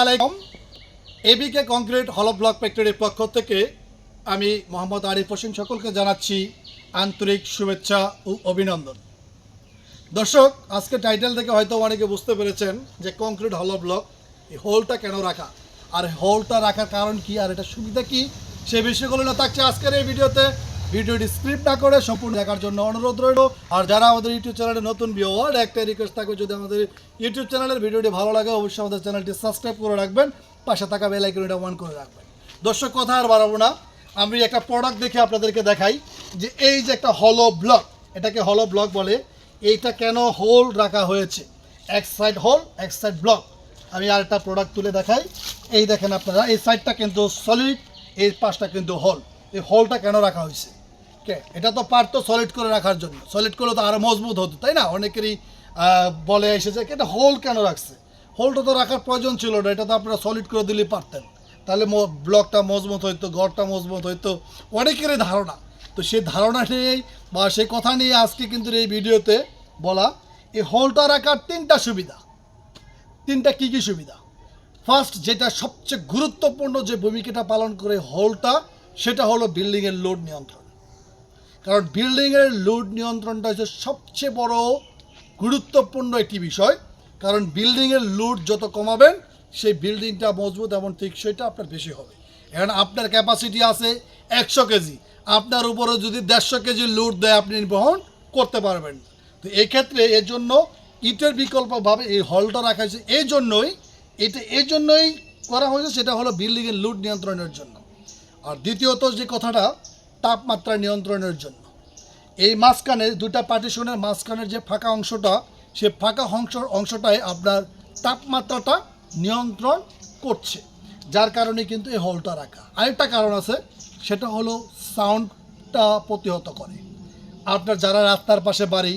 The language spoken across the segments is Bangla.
আলাইকুম। এবিকে কংক্রিট হলো ব্লক ফ্যাক্টরির পক্ষ থেকে আমি মোহাম্মদ আরিফ হোসেন সকলকে জানাচ্ছি আন্তরিক শুভেচ্ছা ও অভিনন্দন। দর্শক, আজকে টাইটেল থেকে হয়তো অনেকে বুঝতে পেরেছেন যে কংক্রিট হলো ব্লক এই হোলটা কেন রাখা? আর হোলটা রাখার কারণ কি আর এটা সুবিধা কি? সে বিষয়গুলো না থাকছে আজকের এই ভিডিওতে। ভিডিওটি স্ক্রিপ্ট না করে সম্পূর্ণ দেখার জন্য অনুরোধ রইল। আর যারা আমাদের ইউটিউব চ্যানেলে নতুন ভিওয়ার একটা রিকোয়েস্ট থাকবে, যদি আমাদের ইউটিউব চ্যানেলের ভিডিওটি ভালো লাগে, অবশ্যই আমাদের চ্যানেলটি সাবস্ক্রাইব করে রাখবেন। পাশে থাকা বেল আইকনটা অন করে রাখবেন। দর্শক, কথা আর বাড়াবো না। আমি একটা প্রোডাক্ট দেখে আপনাদেরকে দেখাই, যে এই যে একটা হলো ব্লক এটাকে হলো ব্লক বলে, এইটা কেন হোল রাখা হয়েছে? এক সাইড হোল এক সাইড ব্লক আমি আরেকটা প্রোডাক্ট তুলে দেখাই। এই দেখেন আপনারা, এই সাইডটা কিন্তু সলিড এই পাশটা কিন্তু হোল এই হোলটা কেন রাখা হয়েছে? কে? এটা তো পারতো সলিড করে রাখার জন্য। সলিড করলে তো আরও মজবুত হতো, তাই না? অনেকেরই বলে এসেছে এটা হোল কেন রাখছে? হোলটা তো রাখার প্রয়োজন ছিল না, এটা তো আপনারা সলিড করে দিলেই পারতেন। তাহলে ব্লকটা মজবুত হইতো ঘরটা মজবুত হইতো, অনেকেরই ধারণা। তো সেই ধারণা নিয়েই বা সেই কথা নিয়ে আজকে কিন্তু এই ভিডিওতে বলা এই হোলটা রাখার তিনটা সুবিধা। তিনটা কী কী সুবিধা? ফার্স্ট যেটা সবচেয়ে গুরুত্বপূর্ণ যে ভূমিকাটা পালন করে হোলটা সেটা হলো বিল্ডিংয়ের লোড নিয়ন্ত্রণ। কারণ বিল্ডিংয়ের লোড নিয়ন্ত্রণটা হচ্ছে সবচেয়ে বড় গুরুত্বপূর্ণ একটি বিষয়। কারণ বিল্ডিংয়ের লোড যত কমাবেন, সেই বিল্ডিংটা মজবুত এবং টেকসইটা আপনার বেশি হবে। এখন আপনার ক্যাপাসিটি আছে একশো কেজি। আপনার উপরে যদি দেড়শো কেজি লোড দেয় আপনি বহন করতে পারবেন তো এই ক্ষেত্রে এর জন্য ইটের বিকল্পভাবে এই হলটা রাখা হয়েছে। এই জন্যই, এটা এই জন্যই করা হয়েছে, সেটা হলো বিল্ডিংয়ের লুট নিয়ন্ত্রণের জন্য। আর দ্বিতীয়ত যে কথাটা তাপমাত্রা নিয়ন্ত্রণের জন্য। এই মাঝখানে দুটা পার্টিশনের মাঝখানের যে ফাঁকা অংশটা, সে ফাঁকা অংশ, অংশটায় আপনার তাপমাত্রাটা নিয়ন্ত্রণ করছে, যার কারণে কিন্তু এই হলটা রাখা। আরেকটা কারণ আছে, সেটা হলো সাউন্ডটা প্রতিহত করে। আপনার যারা রাস্তার পাশে বাড়ি,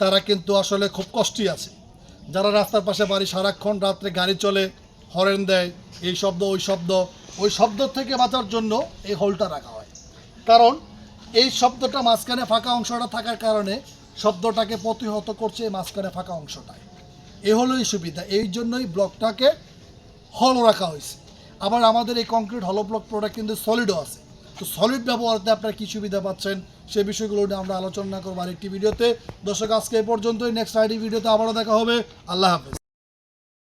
তারা কিন্তু আসলে খুব কষ্টই আছে। যারা রাস্তার পাশে বাড়ি সারাক্ষণ রাত্রে গাড়ি চলে, হরেন দেয়, এই শব্দ, ওই শব্দ ওই শব্দ থেকে বাঁচার জন্য এই হলটা রাখা কারণ এই শব্দটা মাঝখানে ফাঁকা অংশটা থাকার কারণে শব্দটাকে প্রতিহত করছে এই মাঝখানে ফাঁকা অংশটায়। এ হলো এই সুবিধা, এই জন্যই ব্লকটাকে হল রাখা হয়েছে। আবার আমাদের এই কংক্রিট হলো ব্লক প্রোডাক্ট কিন্তু সলিডও আছে। তো সলিড ব্যবহারতে আপনারা কী সুবিধা পাচ্ছেন সেই বিষয়গুলো নিয়ে আমরা আলোচনা করব আরেকটি ভিডিওতে। দর্শক, আজকে এই পর্যন্তই। নেক্সট আইডি ভিডিওতে আবারও দেখা হবে। আল্লাহ হাফেজ।